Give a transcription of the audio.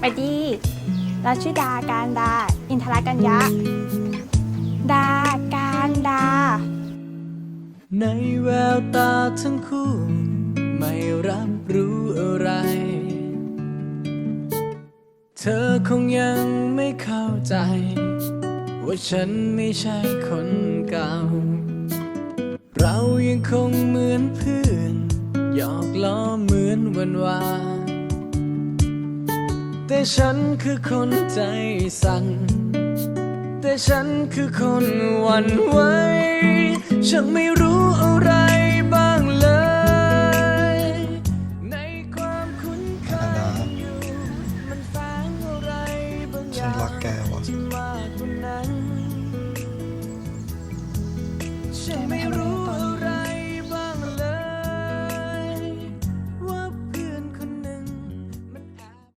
ไปดีราชื่อดาการดา อินทรกัญญะดาการดา ในแววตาทั้งคู่ ไม่รับรู้อะไร เธอคงยังไม่เข้าใจ ว่าฉันไม่ใช่คนเก่า เรายังคงเหมือนเพื่อนหยอกล้อเหมือนวันวาน แต่ฉันคือคนใจสั่น แต่ฉันคือคนหวั่นไหวฉันไม่รู้อะไรบ้างเลย ในความคุ้นเคยอยู่มันแฝงอะไรบางอฉันย่างรักแกว่ะฉันไม่รู้